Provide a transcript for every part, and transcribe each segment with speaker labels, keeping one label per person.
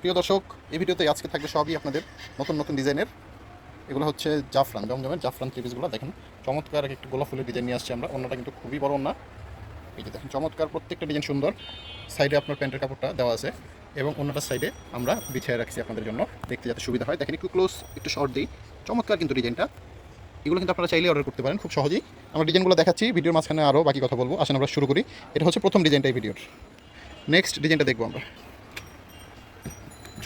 Speaker 1: প্রিয় দর্শক, এই ভিডিওতে আজকে থাকবে সবই আপনাদের নতুন নতুন ডিজাইনের। এগুলো হচ্ছে জাফরান, জমজমের জাফরান থ্রিপিসগুলো দেখেন, চমৎকার এক একটি গোলাপ ফুলের ডিজাইন নিয়ে আসছি আমরা। অন্যটা কিন্তু খুবই বড় না। এই যে দেখেন, চমৎকার প্রত্যেকটা ডিজাইন সুন্দর। সাইডে আপনার প্যান্টের কাপড়টা দেওয়া আছে এবং অন্যটার সাইডে আমরা বিছিয়ে রাখছি আপনাদের জন্য। দেখতে যাতে সুবিধা হয়। দেখেন, একটু ক্লোজ একটু শর্ট দিই। চমৎকার কিন্তু ডিজাইনটা। এগুলো কিন্তু আপনারা চাইলে অর্ডার করতে পারেন, খুব সহজেই। আমরা ডিজাইনগুলো দেখাচ্ছি, ভিডিওর মাঝখানে আরও বাকি কথা বলব। আসেন আমরা শুরু করি। এটা হচ্ছে প্রথম ডিজাইনটা এই ভিডিওর। নেক্সট ডিজাইনটা দেখব আমরা।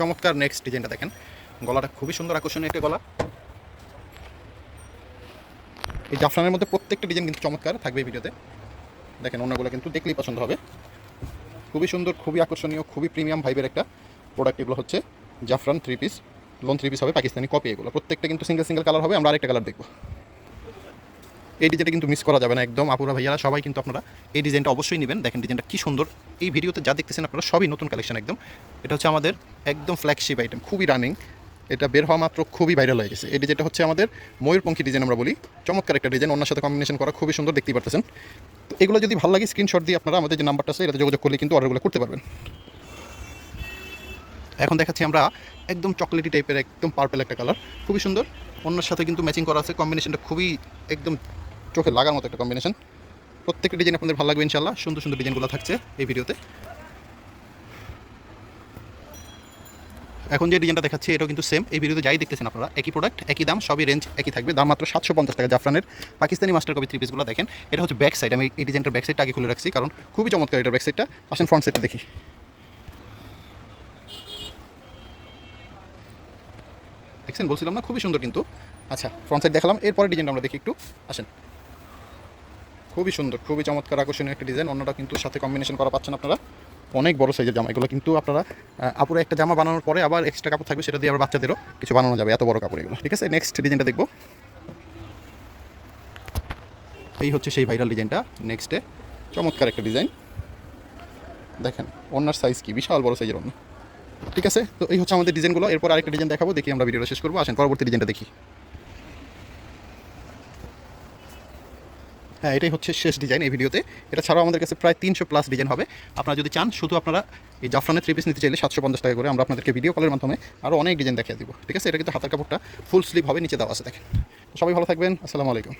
Speaker 1: চমৎকার নেক্সট ডিজাইনটা দেখেন। গলাটা খুবই সুন্দর আকর্ষণীয় একটা গলা। এই জাফরানের মধ্যে প্রত্যেকটা ডিজাইন কিন্তু চমৎকার থাকবে এই ভিডিওতে। দেখেন অন্যগুলো কিন্তু দেখলেই পছন্দ হবে। খুবই সুন্দর, খুবই আকর্ষণীয়, খুবই প্রিমিয়াম ভাইবের একটা প্রোডাক্ট এগুলো হচ্ছে জাফরান three piece lawn three piece হবে, পাকিস্তানি কপি এগুলো। প্রত্যেকটা কিন্তু সিঙ্গেল সিঙ্গেল কালার হবে, আমরা আরেকটা কালার দেখব। এই ডিজাইনটা কিন্তু মিস করা যাবে না একদম। আপুরা, ভাইয়ারা, সবাই কিন্তু আপনারা এই ডিজাইনটা অবশ্যই নেবেন। দেখেন ডিজাইনটা কি সুন্দর। এই ভিডিওতে যা দেখতেছেন আপনারা সবই নতুন কালেকশন একদম। এটা হচ্ছে আমাদের একদম ফ্ল্যাগশিপ আইটেম খুবই রানিং এটা বের হওয়া মাত্র খুবই ভাইরাল হয়ে গেছে। এই ডিজাইনটা হচ্ছে আমাদের ময়ূরপঙ্খী ডিজাইন আমরা বলি। চমৎকার একটা ডিজাইন, অন্যের সাথে কম্বিনেশন করা খুবই সুন্দর, দেখতেই পারতেছেন। তো এগুলো যদি ভালো লাগে স্ক্রিনশট দিয়ে আপনারা আমাদের যে নাম্বারটা আছে, এটাতে যোগাযোগ করলে কিন্তু অর্ডারগুলো করতে পারবেন। এখন দেখাচ্ছি আমরা একদম চকলেটি টাইপের একদম পার্পেল একটা কালার খুবই সুন্দর। অন্যের সাথে কিন্তু ম্যাচিং করা আছে। কম্বিনেশনটা খুবই একদম চোখে লাগার মতো একটা কম্বিনেশন প্রত্যেকটা ডিজাইন আপনাদের ভালো লাগবে ইনশাল্লাহ সুন্দর সুন্দর ডিজাইনগুলো থাকছে এই ভিডিওতে এখন যে ডিজাইনটা দেখাচ্ছি, এটাও কিন্তু সেম এই ভিডিওতে যাই দেখতেছেন আপনারা, একই প্রোডাক্ট একই দাম, সবই রেঞ্জ একই থাকবে। দাম মাত্র সাতশো পঞ্চাশ টাকা জাফরানের। পাকিস্তানি মাস্টার কপি থ্রি পিসগুলো দেখেন। এটা হচ্ছে ব্যাক সাইড আমি এই ডিজাইনটার ব্যাক সাইডটা আগে খুলে রাখছি, কারণ খুবই চমৎকার এটার ব্যাক সাইডটা আসেন ফ্রন্ট সাইডটা দেখি। দেখছেন? বলছিলাম না? খুবই সুন্দর কিন্তু। আচ্ছা ফ্রন্ট সাইড দেখালাম। এরপরে ডিজাইনটা আমরা দেখি একটু। আসেন। খুবই সুন্দর, খুবই চমৎকার আকর্ষণীয় একটা ডিজাইন অন্যটা কিন্তু সাথে কম্বিনেশন করা পাচ্ছেন আপনারা। অনেক বড় সাইজের জামা। এগুলো কিন্তু আপনারা আপুরে একটা জামা বানানোর পরে আবার এক্সট্রা কাপড় থাকবে, সেটা দিয়ে আবার বাচ্চাদেরও কিছু বানানো যাবে, এত বড় কাপড় এগুলো। ঠিক আছে? নেক্সট ডিজাইনটা দেখব। এই হচ্ছে সেই ভাইরাল ডিজাইনটা নেক্সটে চমৎকার একটা ডিজাইন দেখেন ওনার সাইজ কি? বিশাল বড় সাইজের অন্য ঠিক আছে? তো এই হচ্ছে আমাদের ডিজাইনগুলো এরপর আরেকটা ডিজাইন দেখাবো, দেখি আমরা ভিডিওটা শেষ করব। আসেন, পরবর্তী ডিজাইনটা দেখি। হ্যাঁ এটাই হচ্ছে শেষ ডিজাইন এই ভিডিওতে এটা ছাড়াও আমাদের কাছে প্রায় তিনশো প্লাস ডিজাইন হবে। আপনারা যদি চান, শুধু আপনারা এই জাফরানের থ্রি পিস নিতে চাইলে সাতশো পঞ্চাশ টাকা করে আমরা আপনাদেরকে ভিডিও কলের মাধ্যমে আরও অনেক ডিজাইন দেখিয়ে দিব। ঠিক আছে? এটা কিন্তু হাতের কাপড়টা ফুল স্লিভ হবে, নিচে দেওয়া আছে, দেখেন। সবাই ভালো থাকবেন। আসসালামু আলাইকুম।